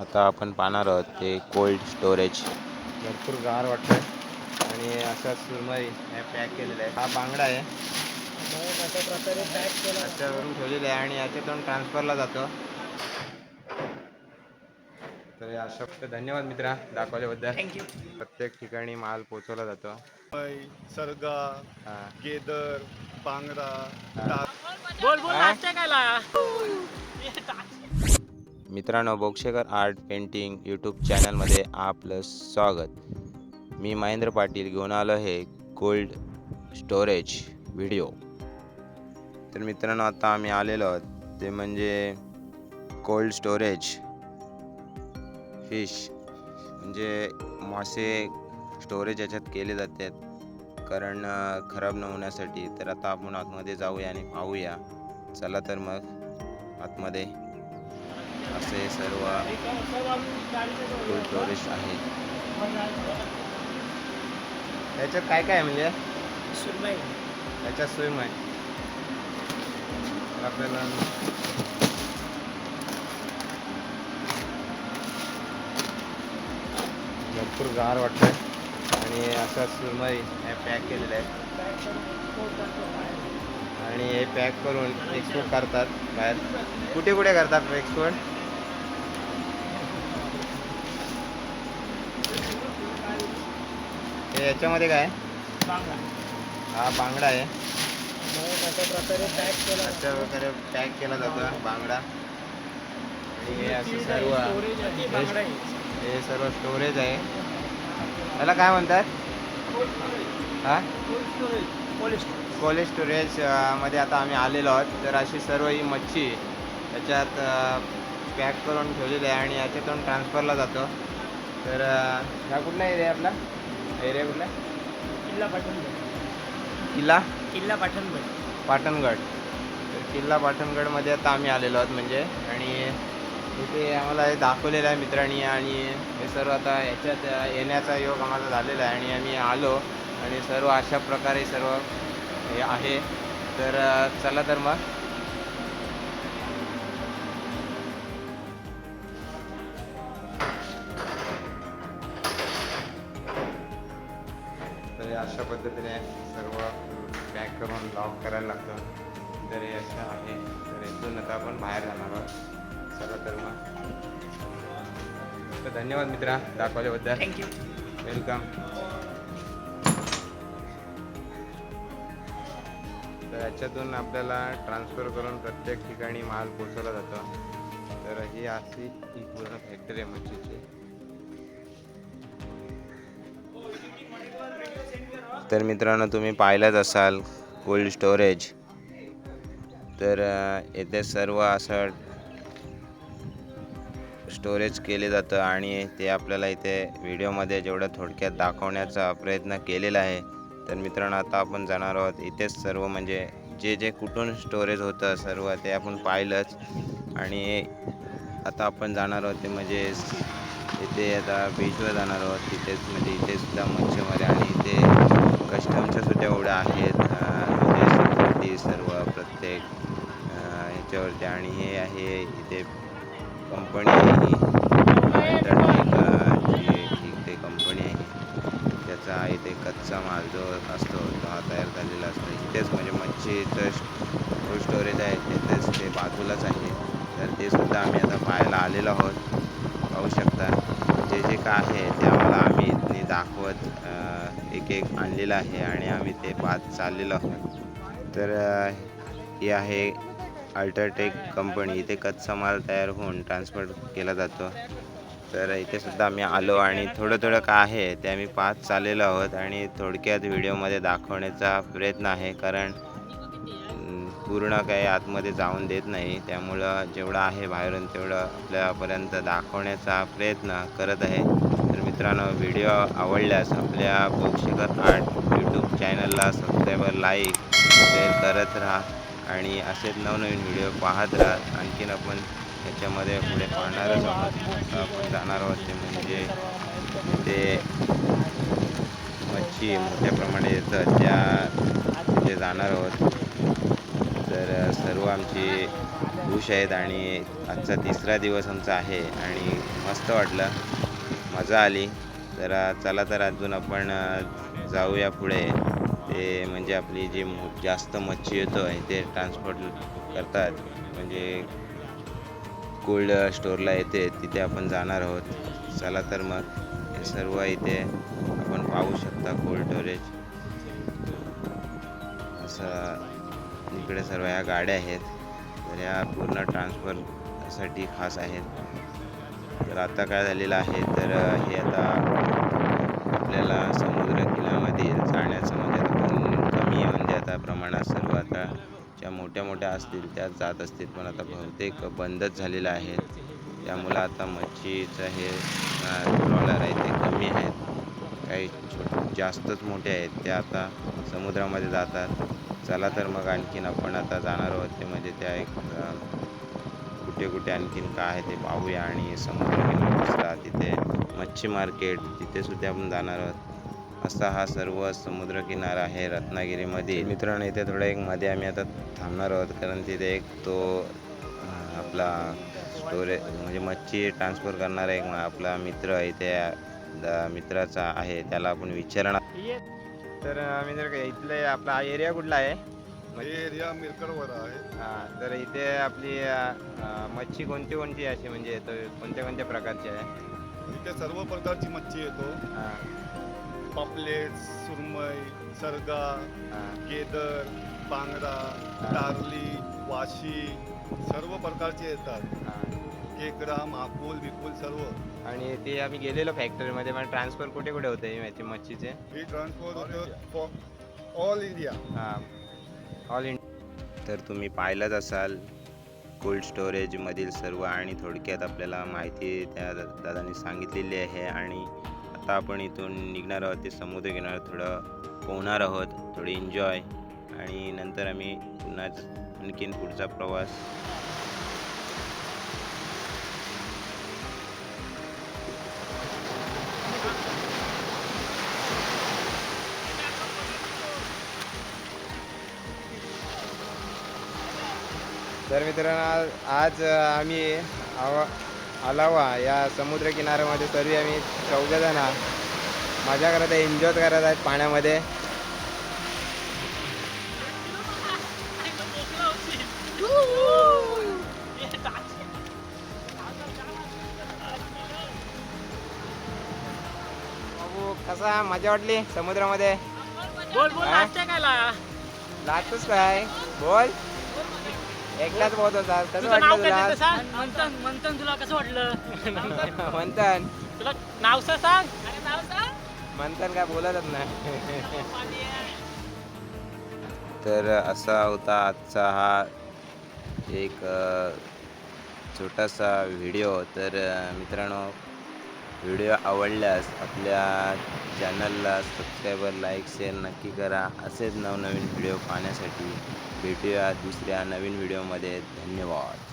आता आपण पाहणार आहोत ते कोल्ड स्टोरेज. भरपूर गार वाटतंय. आणि असा सुरमई हे पॅक केलेला आहे. हा बांगडा आहे. त्याच्यावरून ठेवलेला आहे आणि याच्यातून ट्रान्सफरला जातो. तर या अशा धन्यवाद मित्रा दाखवल्याबद्दल. प्रत्येक ठिकाणी माल पोचवला जातो. सरगा हा. गेदर बांगडा. बोल बोल काय मित्रांनो बोक्षेकर आर्ट पेंटिंग यूट्यूब चॅनलमध्ये आपलं स्वागत. मी महेंद्र पाटील घेऊन आलो आहे कोल्ड स्टोरेज व्हिडिओ. तर मित्रांनो आता आम्ही आलेलो आहोत. ते म्हणजे कोल्ड स्टोरेज फिश. म्हणजे मासे स्टोरेज याच्यात केले जातात कारण खराब न होण्यासाठी. तर आता आपण आतमध्ये जाऊया आणि पाहूया. चला तर मग आतमध्ये असे सर्व स्टोरेज आहे याच्यात काय काय आहे म्हणजे? सुरमई. याच्यात सुरमई. तर आपल्याला भरपूर गार वाटतंय. आणि असा सुरमई हे पॅक केलेलं आहे. आणि हे पॅक करून एक्सपोर्ट करतात बाहेर. कुठे कुठे करतात एक्सपोर्ट हे याच्यामध्ये काय? बांगडा. हा बांगडा आहे. अशा प्रकारे पॅक केला अशा प्रकारे पॅक केला जातो बांगडा. आणि हे असं सर्व. हे सर्व स्टोरेज आहे. त्याला काय म्हणतात? हा? Cold storage. मध्ये आता आम्ही आलेलो आहोत. तर अशी सर्व ही मच्छी याच्यात पॅक करून ठेवलेली आहे आणि याच्यातून ट्रान्सफरला जातो. तर अ, हा कुठला एरिया आपला? एरिया कुठला किल्ला पाटणगड. किल्ला? किल्ला पाटणगड. पाटणगड. तर किल्ला पाटणगडमध्ये आता आम्ही आलेलो आहोत म्हणजे. आणि इथे आम्हाला हे दाखवलेलं आहे मित्रांनी आणि हे सर्व आता याच्यात येण्याचा योग आम्हाला झालेला आहे आणि आम्ही आलो. आणि सर्व अशा प्रकारे सर्व हे आहे. तर चला तर मग. अशा पद्धतीने सर्व पॅक करून लॉक करायला लागतं. तर हे असं आहे तर इथून आता आपण बाहेर जाणार आहोत. चला तर मग. तर धन्यवाद मित्रा दाखवल्याबद्दल. थँक्यू वेलकम तर याच्यातून आपल्याला ट्रान्सफर करून प्रत्येक ठिकाणी माल पोचवला जातो. तर ही अशी ही पूर्ण फॅक्टरी आहे मच्छीची. तर मित्रांनो तुम्ही पाहिलंच असाल कोल्ड स्टोरेज तर येथे सर्व असं स्टोरेज केले जातं आणि ते आपल्याला इथे व्हिडिओमध्ये जेवढं थोडक्यात दाखवण्याचा प्रयत्न केलेला आहे तर मित्रांनो आता आपण जाणार आहोत इथेच सर्व म्हणजे जे जे कुठून स्टोरेज होतं सर्व ते आपण पाहिलंच. आणि आता आपण जाणार आहोत ते म्हणजे इथे आता बीचवर जाणार आहोत. तिथेच म्हणजे इथेसुद्धा मच्छीमारी आणि इथे कस्टमच्या सुद्धा एवढ्या आहेत. अं, म्हणजे सिक्युरिटी सर्व प्रत्येक ह्याच्यावरती आणि हे आहे इथे कंपनी आहे इथे कंपनी आहे त्याचा इथे कच्चा माल जो असतो तो हा तयार झालेला असतो. इथेच म्हणजे मच्छीचं फूड स्टोरेज आहे तिथेच ते बाजूलाच आहे. तर ते सुद्धा आम्ही आता पाहायला आलेलो आहोत. पाहू शकता. जे जे काय आहे ते आम्हाला आम्ही दाखवत एक एक आणलेलं आहे आणि आम्ही ते पाहत चाललेलो आहोत. तर हे ही आहे अल्ट्राटेक कंपनी. इथे कच्चा माल तयार होऊन ट्रान्सपोर्ट केला जातो. तर इथे सुद्धा आम्ही आलो आणि थोडं थोडं काय आहे ते आम्ही पाहत चाललेलो आहोत आणि थोडक्यात व्हिडिओमध्ये दाखवण्याचा प्रयत्न आहे. कारण पूर्ण काही आतमध्ये जाऊन देत नाही. त्यामुळं जेवढं आहे बाहेरून तेवढं आपल्यापर्यंत दाखवण्याचा प्रयत्न करत आहे. मित्रांनो व्हिडिओ आवडल्यास आपल्या बोक्षकर आर्ट यूट्यूब चॅनलला सबस्क्राईबर लाईक शेअर करत राहा आणि असेच नवनवीन व्हिडिओ पाहत राहा. आणखीन आपण त्याच्यामध्ये पुढे पाहणारच आहोत. आपण जाणार आहोत ते म्हणजे ते मच्छी मोठ्या प्रमाणात येतात त्या तिथे जाणार आहोत. तर सर्व आमची खुश आहेत आणि आजचा तिसरा दिवस आमचा आहे आणि मस्त वाटलं. मजा आली. तर चला तर अजून आपण जाऊया पुढे. ते म्हणजे आपली जी जास्त मच्छी येतो आहे ते ट्रान्सपोर्ट करतात. म्हणजे कोल्ड स्टोअरला येते तिथे आपण जाणार आहोत. चला तर मग हे सर्व इथे आपण पाहू शकता कोल्ड स्टोरेज असं इकडे सर्व ह्या गाड्या आहेत. तर ह्या पूर्ण ट्रान्सफरसाठी खास आहेत. तर आता काय झालेलं आहे तर हे आता आपल्याला समुद्र किनाऱ्यामध्ये जाण्याचं म्हणजे आता कमी आहे म्हणजे आता प्रमाणात सर्व आता ज्या मोठ्या मोठ्या असतील त्या जात असतील. पण आता बहुतेक बंदच झालेलं आहे. त्यामुळं आता मच्छीचं हे ट्रॉलर आहे ते कमी आहेत. काही छोट जास्तच मोठे आहेत. ते आता समुद्रामध्ये जातात. चला तर मग आणखीन आपण आता जाणार आहोत. ते म्हणजे त्या एक कुठे कुठे आणखीन काय आहे ते पाहूया. आणि समुद्र तिथे मच्छी मार्केट तिथेसुद्धा आपण जाणार आहोत. असा हा सर्व समुद्रकिनारा आहे रत्नागिरीमध्ये मित्रांनो इथे थोडं एक मध्ये आम्ही आता थांबणार आहोत कारण तिथे एक तो आपला स्टोरेज म्हणजे मच्छी ट्रान्सफर करणारा एक आपला मित्र इथे मित्राचा आहे. त्याला आपण विचारणार तर आम्ही जर का इथले आपला हा एरिया कुठला आहे? हे एरिया मिरकरवर आहे. हां तर इथे आपली अ, मच्छी कोणती कोणती अशी म्हणजे येतो कोणत्या कोणत्या प्रकारची आहे? इथे सर्व प्रकारची मच्छी येतो. हां. पापलेट सुरमई सरगा हां. केदर बांगडा टारली वाशी सर्व प्रकारचे येतात. हां. केकडा माकुल बिकुल सर्व. आणि ते आम्ही गेलेलो फॅक्टरीमध्ये मग ट्रान्सफर कुठे कुठे होते याचे मच्छीचे? हे ट्रान्सपोर्ट होतं ऑल इंडिया हां. ऑल इंडिया तर तुम्ही पाहिलंच असाल कोल्ड स्टोरेजमधील सर्व आणि थोडक्यात आपल्याला माहिती त्या दादांनी सांगितलेली आहे आणि आता आपण इथून निघणार आहोत ते समुद्रकिनाऱ्यावर थोडं पोहणार आहोत थोडी एन्जॉय आणि नंतर आम्ही पुन्हा आणखीन पुढचा प्रवास तर मित्रांनो आज आज आम्ही आवा आलावा या समुद्र किनाऱ्यामध्ये सर्व आम्ही चौघजण मजा करत आहे एन्जॉय करत आहेत पाण्यामध्ये. कसा मजा वाटली समुद्रामध्ये? बोल बोल? नाश्ता काय ला लागतोच काय बोल. एकटाच बोलत होता. कसं तुझं नाव वाटलं काय तुला? सांग? मंथन मंथन तुला कसं वाटलं? मंथन. तुला नाव तर सांग. अरे नाव सांग. मंथन काय बोलतच नाही. तर असा होता आजचा हा एक अ, छोटासा व्हिडिओ. तर अ, मित्रांनो व्हिडिओ आवडल्यास आपल्या चॅनलला सबस्क्रायबर लाईक शेअर नक्की करा. असेच नवनवीन व्हिडिओ पाहण्यासाठी भेटूया दुसऱ्या नवीन व्हिडिओमध्ये. धन्यवाद.